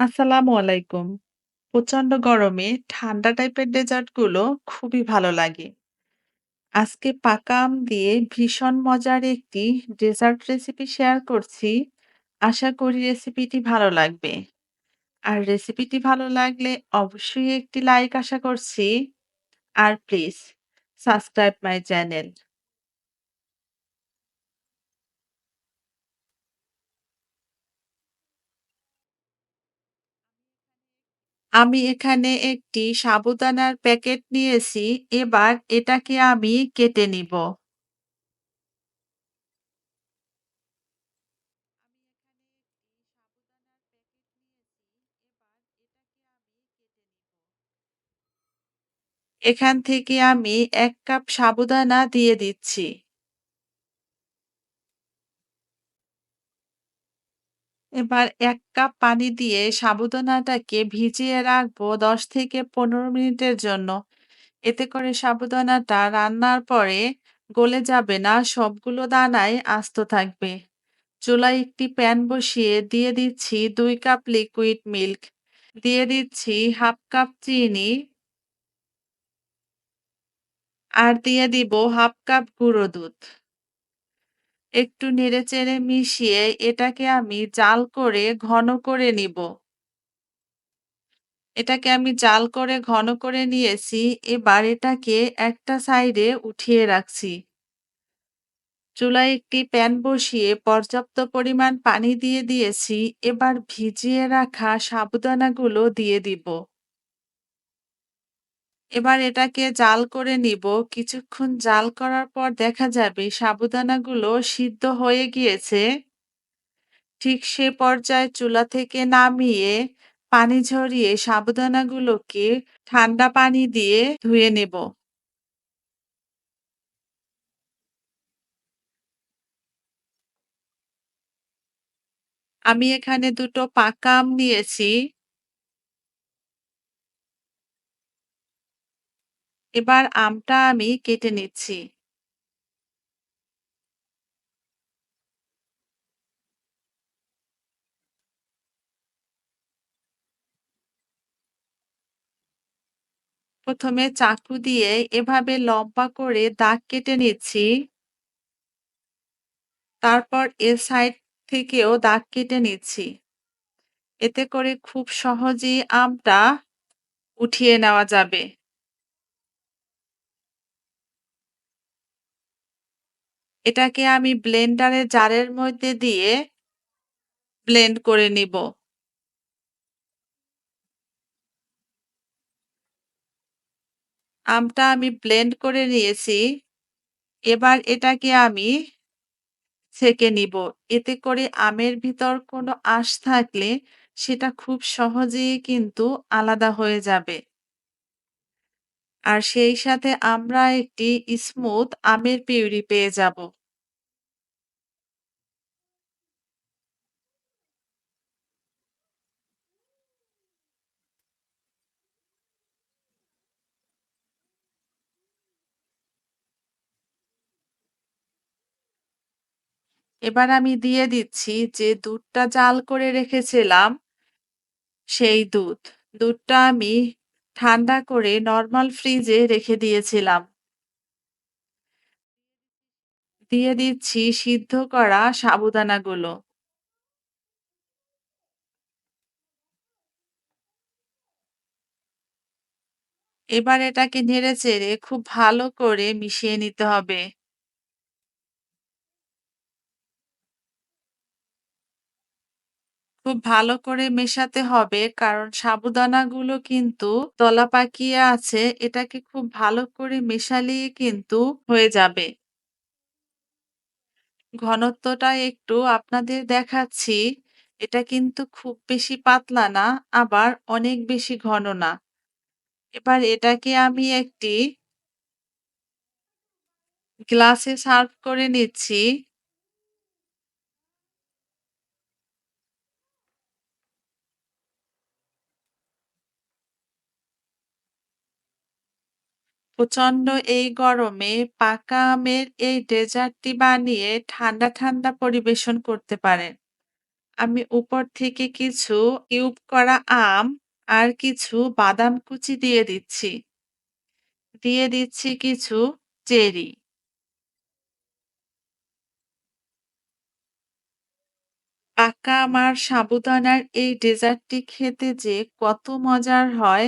আসসালামু আলাইকুম। প্রচণ্ড গরমে ঠান্ডা টাইপের ডেজার্টগুলো খুবই ভালো লাগে। আজকে পাকা আম দিয়ে ভীষণ মজার একটি ডেজার্ট রেসিপি শেয়ার করছি। আশা করি রেসিপিটি ভালো লাগবে। আর রেসিপিটি ভালো লাগলে অবশ্যই একটি লাইক আশা করছি। আর প্লিজ সাবস্ক্রাইব মাই চ্যানেল। আমি এখানে একটি সাবুদানার প্যাকেট নিয়েছি। এবার এটাকে আমি কেটে নিব। এখান থেকে আমি এক কাপ সাবুদানা দিয়ে দিচ্ছি। এবার এক কাপ পানি দিয়ে সাবুদানাটাকে ভিজিয়ে রাখব ১০ থেকে ১৫ মিনিটের জন্য। এতে করে সাবুদানাটা রান্নার পরে গলে যাবে না, সবগুলো দানাই আস্ত থাকবে। চুলায় একটি প্যান বসিয়ে দিয়ে দিচ্ছি দুই কাপ লিকুইড মিল্ক, দিয়ে দিচ্ছি ১/২ কাপ চিনি আর দিয়ে দিব ১/২ কাপ গুঁড়ো দুধ। একটু নেড়েচেড়ে মিশিয়ে এটাকে আমি জাল করে ঘন করে নিব। এটাকে আমি জাল করে ঘন করে নিয়েছি। এবার এটাকে একটা সাইডে উঠিয়ে রাখছি। চুলায় একটি প্যান বসিয়ে পর্যাপ্ত পরিমাণ পানি দিয়ে দিয়েছি। এবার ভিজিয়ে রাখা সাবুদানাগুলো দিয়ে দিব। এবার এটাকে জাল করে নিব। কিছুক্ষণ জাল করার পর দেখা যাবে সাবুদানাগুলো সিদ্ধ হয়ে গিয়েছে। ঠিক সে পর্যায়ে চুলা থেকে নামিয়ে পানি ঝরিয়ে সাবুদানাগুলোকে ঠান্ডা পানি দিয়ে ধুয়ে নেব। আমি এখানে দুটো পাকা আম নিয়েছি। এবার আমটা আমি কেটে নিচ্ছি। প্রথমে চাকু দিয়ে এভাবে লম্বা করে দাগ কেটে নিচ্ছি। তারপর এ সাইড থেকেও দাগ কেটে নিচ্ছি। এতে করে খুব সহজেই আমটা উঠিয়ে নেওয়া যাবে। এটাকে আমি ব্লেন্ডারের জারের মধ্যে দিয়ে ব্লেন্ড করে নিব। আমটা আমি ব্লেন্ড করে নিয়েছি। এবার এটাকে আমি ছেঁকে নিব। এতে করে আমের ভিতর কোনো আঁশ থাকলে সেটা খুব সহজেই কিন্তু আলাদা হয়ে যাবে। আর সেই সাথে আমরা একটি স্মুথ আমের পিউরি পেয়ে যাব। এবার আমি দিয়ে দিচ্ছি যে দুধটা জাল করে রেখেছিলাম, সেই দুধ। দুধটা আমি ঠান্ডা করে নর্মাল ফ্রিজে রেখে দিয়েছিলাম। দিয়ে দিচ্ছি সিদ্ধ করা সাবুদানাগুলো। এবার এটাকে নেড়ে চেড়ে খুব ভালো করে মিশিয়ে নিতে হবে। খুব ভালো করে মেশাতে হবে কারণ সাবুদানাগুলো কিন্তু দলা পাকিয়ে আছে। এটাকে খুব ভালো করে মেশালেই কিন্তু হয়ে যাবে। ঘনত্বটা একটু আপনাদের দেখাচ্ছি। এটা কিন্তু খুব বেশি পাতলা না, আবার অনেক বেশি ঘন না। এবার এটাকে আমি একটি গ্লাসে সার্ভ করে নিচ্ছি। প্রচণ্ড এই গরমে পাকা আমের এই ডেজার্টটি বানিয়ে ঠান্ডা, ঠান্ডা পরিবেশন করতে পারেন। আমি উপর থেকে কিছু কিউব করা আম আর কিছু বাদাম কুচি দিয়ে দিচ্ছি। দিয়ে দিচ্ছি কিছু চেরি। পাকা আম আর সাবুদানার এই ডেজার্টটি খেতে যে কত মজার হয়,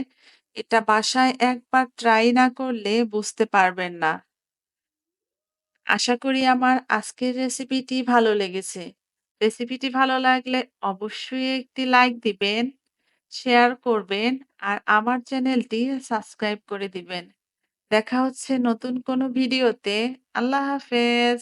এটা বাসায় একবার ট্রাই না করলে বুঝতে পারবেন না। আশা করি আমার আজকের রেসিপিটি ভালো লেগেছে। রেসিপিটি ভালো লাগলে অবশ্যই একটি লাইক দিবেন, শেয়ার করবেন আর আমার চ্যানেলটি সাবস্ক্রাইব করে দিবেন। দেখা হচ্ছে নতুন কোনো ভিডিওতে। আল্লাহ হাফেজ।